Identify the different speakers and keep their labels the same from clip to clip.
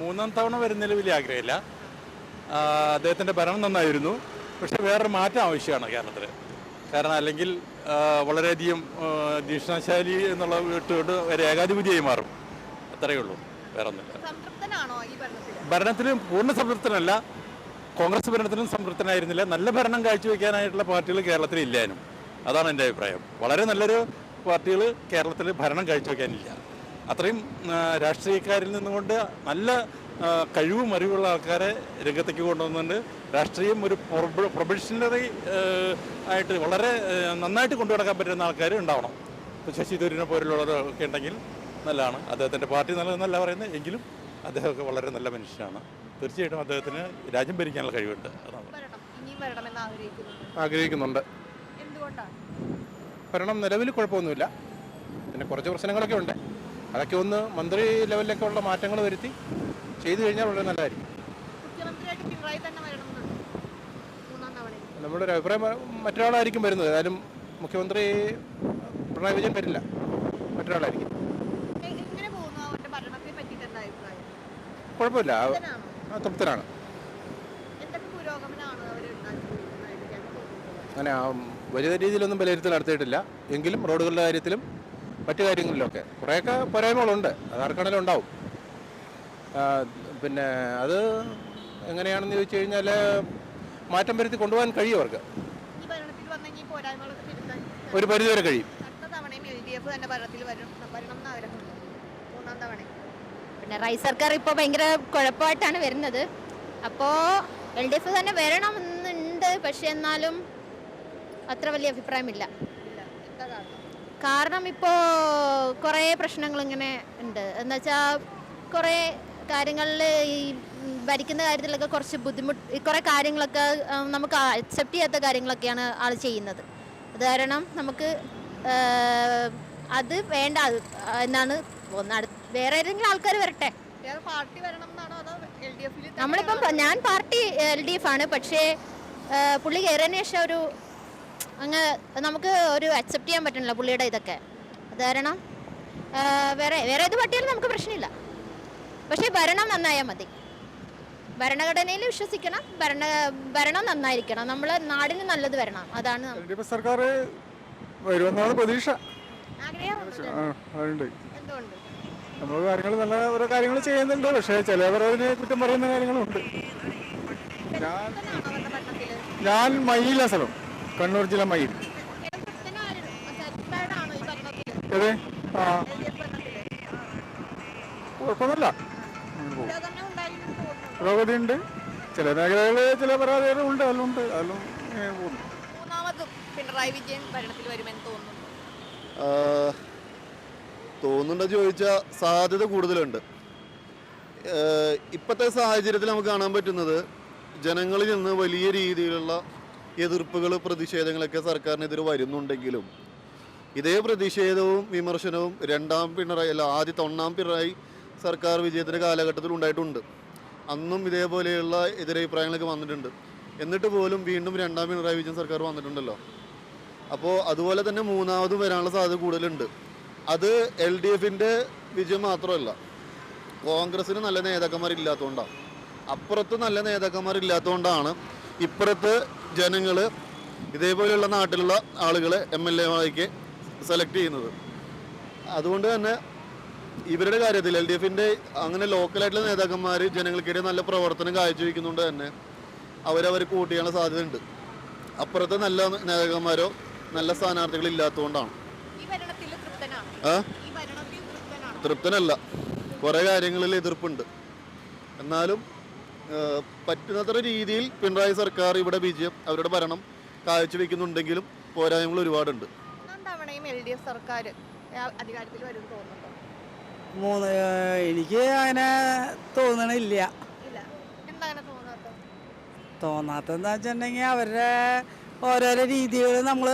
Speaker 1: മൂന്നാം
Speaker 2: തവണ വരുന്നതിൽ വലിയ ആഗ്രഹമില്ല. അദ്ദേഹത്തിന്റെ അദ്ദേഹത്തിന്റെ ഭരണം നന്നായിരുന്നു. പക്ഷെ വേറൊരു മാറ്റം ആവശ്യമാണ് കേരളത്തിൽ കാരണം അല്ലെങ്കിൽ വളരെയധികം ദീക്ഷണശാലി എന്നുള്ള വിട്ടുകൊണ്ട് ഒരു ഏകാധിപതിയായി മാറും. അത്രയേ ഉള്ളൂ. വേറെ ഒന്നുമില്ല ഭരണത്തിലും? പൂർണ സംതൃപ്തനല്ല. കോൺഗ്രസ് ഭരണത്തിലും സംതൃപ്തനായിരുന്നില്ല. നല്ല ഭരണം കാഴ്ചവെക്കാനായിട്ടുള്ള പാർട്ടികൾ കേരളത്തിൽ ഇല്ലാനും അതാണ് എന്റെ അഭിപ്രായം. വളരെ നല്ലൊരു പാർട്ടികൾ കേരളത്തിൽ ഭരണം കാഴ്ചവെക്കാനില്ല അത്രയും രാഷ്ട്രീയക്കാരിൽ നിന്നുകൊണ്ട് നല്ല കഴിവും അറിവുള്ള ആൾക്കാരെ രംഗത്തേക്ക് കൊണ്ടുവന്നുകൊണ്ട് രാഷ്ട്രീയം ഒരു പ്രൊഫഷണറി ആയിട്ട് വളരെ നന്നായിട്ട് കൊണ്ടു നടക്കാൻ പറ്റുന്ന ആൾക്കാർ ഉണ്ടാവണം. ഇപ്പോൾ ശശി തരൂരിനെ പോലുള്ളവരൊക്കെ ഉണ്ടെങ്കിൽ നല്ലതാണ്. അദ്ദേഹത്തിന്റെ പാർട്ടി നല്ലതെന്നല്ല പറയുന്നത്. എങ്കിലും അദ്ദേഹമൊക്കെ വളരെ നല്ല മനുഷ്യനാണ്. തീർച്ചയായിട്ടും അദ്ദേഹത്തിന് രാജ്യം ഭരിക്കാനുള്ള കഴിവുണ്ട്.
Speaker 1: ആഗ്രഹിക്കുന്നുണ്ട്. എന്തുകൊണ്ടാണ്?
Speaker 3: ഭരണം നിലവിൽ കുഴപ്പമൊന്നുമില്ല. പിന്നെ കുറച്ച് പ്രശ്നങ്ങളൊക്കെ ഉണ്ട്. അതൊക്കെ ഒന്ന് മന്ത്രി ലെവലിലൊക്കെ ഉള്ള മാറ്റങ്ങൾ വരുത്തി ചെയ്തു കഴിഞ്ഞാൽ വളരെ നല്ലതായിരിക്കും. നമ്മുടെ ഒരു അഭിപ്രായം മറ്റൊരാളായിരിക്കും വരുന്നത്. ഏതായാലും മുഖ്യമന്ത്രി പിണറായി വിജയൻ വരില്ല. മറ്റൊരാളായിരിക്കും. കുഴപ്പമില്ല.
Speaker 1: തൃപ്തനാണോ? എന്തൊക്കെ പുരോഗമനമാണ് അവർ
Speaker 3: അങ്ങനെ ആ, വലിയ രീതിയിലൊന്നും വിലയിരുത്തൽ നടത്തിയിട്ടില്ല. എങ്കിലും റോഡുകളുടെ കാര്യത്തിലും മറ്റു കാര്യങ്ങളിലൊക്കെ കുറേയൊക്കെ പോരായ്മകളുണ്ട്. അത് ആർക്കാണെങ്കിലും ഉണ്ടാവും പിന്നെ അത് എങ്ങനെയാണെന്ന് ചോദിച്ചു കഴിഞ്ഞാൽ മാറ്റം വരുത്തി കൊണ്ടുപോകാൻ കഴിയും അവർക്ക്. ഒരു പരിധിവരെ കഴിയും.
Speaker 4: പിണറായി സർക്കാർ ഇപ്പോൾ ഭയങ്കര കുഴപ്പമായിട്ടാണ് വരുന്നത്. അപ്പോൾ എൽ ഡി എഫ് തന്നെ വരണമെന്നുണ്ട്. പക്ഷെ എന്നാലും അത്ര വലിയ അഭിപ്രായമില്ല.
Speaker 1: കാരണം
Speaker 4: ഇപ്പോ ഇപ്പോൾ കുറേ പ്രശ്നങ്ങൾ ഇങ്ങനെ ഉണ്ട്. എന്ന് വെച്ചാൽ കുറേ കാര്യങ്ങളിൽ ഈ ഭരിക്കുന്ന കാര്യത്തിലൊക്കെ കുറച്ച് ബുദ്ധിമുട്ട് കുറെ കാര്യങ്ങളൊക്കെ നമുക്ക് അക്സെപ്റ്റ് ചെയ്യാത്ത കാര്യങ്ങളൊക്കെയാണ് ആൾ ചെയ്യുന്നത്. അത് കാരണം നമുക്ക് അത് വേണ്ട എന്നാണ് തോന്നുന്നത്. വേറെ ഏതെങ്കിലും ആൾക്കാർ വരട്ടെ? നമ്മളിപ്പം ഞാൻ പാർട്ടി എൽ ഡി എഫ് ആണ്. പക്ഷേ പുള്ളി കയറിയതിനു ശേഷം ഒരു അങ്ങ് നമുക്ക് ഒരു അക്സെപ്റ്റ് ചെയ്യാൻ പറ്റണില്ല പുള്ളിയുടെ ഇതൊക്കെ. അത് കാരണം വേറെ വേറെ ഏത് പട്ടിയാലും നമുക്ക് പ്രശ്നമില്ല. പക്ഷേ ഭരണം നന്നായാൽ മതി. ഭരണഘടനയിൽ വിശ്വസിക്കണം. ഭരണ ഭരണം നന്നായിരിക്കണം. നമ്മൾ നാടിന് നല്ലത് വരണം. അതാണ്
Speaker 5: സർക്കാർ വരുമെന്നാണ് പ്രതീക്ഷ. നമ്മൾ കാര്യങ്ങൾ നല്ല ഓരോ കാര്യങ്ങൾ ചെയ്യുന്നുണ്ട്. പക്ഷേ ചിലവർ അതിനെ കുറ്റം പറയുന്ന കാര്യങ്ങളുണ്ട്. ഞാൻ ഞാൻ മയില സ്ഥലം. കണ്ണൂർ ജില്ല മയിൽ അതെ ആ. കുഴപ്പമൊന്നുമില്ല. പുരോഗതിയുണ്ട്. ചില മേഖലകളിൽ ചില പരാതികളുണ്ട് അതിലുണ്ട് അതിലും പോകുന്നു.
Speaker 1: മൂന്നാമതും പിണറായി വിജയൻ ഭരണത്തിൽ വരുമെന്ന് തോന്നുന്നു.
Speaker 6: തോന്നുന്നുണ്ടോ ചോദിച്ചാൽ സാധ്യത കൂടുതലുണ്ട്. ഇപ്പോഴത്തെ സാഹചര്യത്തിൽ നമുക്ക് കാണാൻ പറ്റുന്നത് ജനങ്ങളിൽ നിന്ന് വലിയ രീതിയിലുള്ള എതിർപ്പുകൾ പ്രതിഷേധങ്ങളൊക്കെ സർക്കാരിനെതിരെ വരുന്നുണ്ടെങ്കിലും ഇതേ പ്രതിഷേധവും വിമർശനവും രണ്ടാം പിണറായി അല്ല ആദ്യത്തെ ഒന്നാം പിണറായി സർക്കാർ വിജയത്തിന്റെ കാലഘട്ടത്തിൽ ഉണ്ടായിട്ടുണ്ട്. അന്നും ഇതേപോലെയുള്ള എതിരഭിപ്രായങ്ങളൊക്കെ വന്നിട്ടുണ്ട്. എന്നിട്ട് പോലും വീണ്ടും രണ്ടാം പിണറായി വിജയൻ സർക്കാർ വന്നിട്ടുണ്ടല്ലോ. അപ്പോൾ അതുപോലെ തന്നെ മൂന്നാമതും വരാനുള്ള സാധ്യത കൂടുതലുണ്ട്. അത് എൽ ഡി എഫിന്റെ വിജയം മാത്രമല്ല കോൺഗ്രസ്സിന് നല്ല നേതാക്കന്മാരില്ലാത്തതുകൊണ്ടാണ്. അപ്പുറത്ത് നല്ല നേതാക്കന്മാരില്ലാത്തതുകൊണ്ടാണ് ഇപ്പുറത്ത് ജനങ്ങൾ ഇതേപോലെയുള്ള നാട്ടിലുള്ള ആളുകളെ എം എൽ എമാർക്ക് സെലക്ട് ചെയ്യുന്നത്. അതുകൊണ്ട് തന്നെ ഇവരുടെ കാര്യത്തിൽ എൽ ഡി എഫിന്റെ അങ്ങനെ ലോക്കലായിട്ടുള്ള നേതാക്കന്മാർ ജനങ്ങൾക്കിടെ നല്ല പ്രവർത്തനം കാഴ്ചവെക്കുന്നുണ്ട് തന്നെ അവരവർ കൂട്ട് ചെയ്യാനുള്ള സാധ്യതയുണ്ട്. അപ്പുറത്തെ നല്ല നേതാക്കന്മാരോ നല്ല സ്ഥാനാർത്ഥികൾ ഇല്ലാത്തതുകൊണ്ടാണ്. തൃപ്തനല്ല. കുറേ കാര്യങ്ങളിൽ എതിർപ്പുണ്ട്. എന്നാലും പറ്റുന്നത്ര രീതിയിൽ പിണറായി സർക്കാർ ഇവിടെ വിജയം അവരുടെ ഭരണം കാഴ്ചവെക്കുന്നുണ്ടെങ്കിലും പോരായ്മകൾ ഒരുപാടുണ്ട്.
Speaker 1: മൂന്നാം തവണയും എൽ ഡി എഫ് സർക്കാർ അധികാരത്തിൽ വരും തോന്നുന്നുണ്ടോ?
Speaker 7: മൂന്ന് എനിക്ക് അങ്ങനെ തോന്നണില്ല. തോന്നാത്തെന്താ വെച്ചിട്ടുണ്ടെങ്കിൽ അവരുടെ ഓരോരോ രീതികൾ നമ്മൾ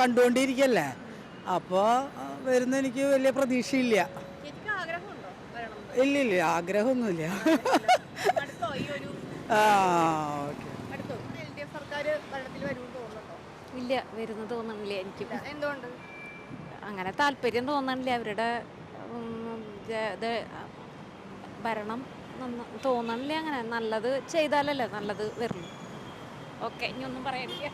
Speaker 7: കണ്ടുകൊണ്ടിരിക്കല്ലേ? അപ്പോൾ വരുന്ന എനിക്ക് വലിയ പ്രതീക്ഷയില്ല. ഇല്ല ഇല്ല ആഗ്രഹമൊന്നുമില്ല.
Speaker 1: അടുത്തോ ഈ ഒരു
Speaker 7: ആ ഓക്കെ.
Speaker 1: അടുത്തോ? എൽ ഡി എഫ് സർക്കാർ ഭരണത്തിൽ വരുമെന്ന് തോന്നുന്നുണ്ടോ?
Speaker 8: ഇല്ല വരുന്നത് തോന്നണില്ല എനിക്ക്.
Speaker 1: ഇല്ല. എന്തുകൊണ്ട്?
Speaker 8: അങ്ങനെ താല്പര്യം തോന്നണില്ല. അവരുടെ ഇത് ഭരണം നന്ന തോന്നണില്ല അങ്ങനെ. നല്ലത് ചെയ്താലല്ലേ നല്ലത് വരുള്ളൂ. ഓക്കെ ഇനി ഒന്നും പറയാനില്ല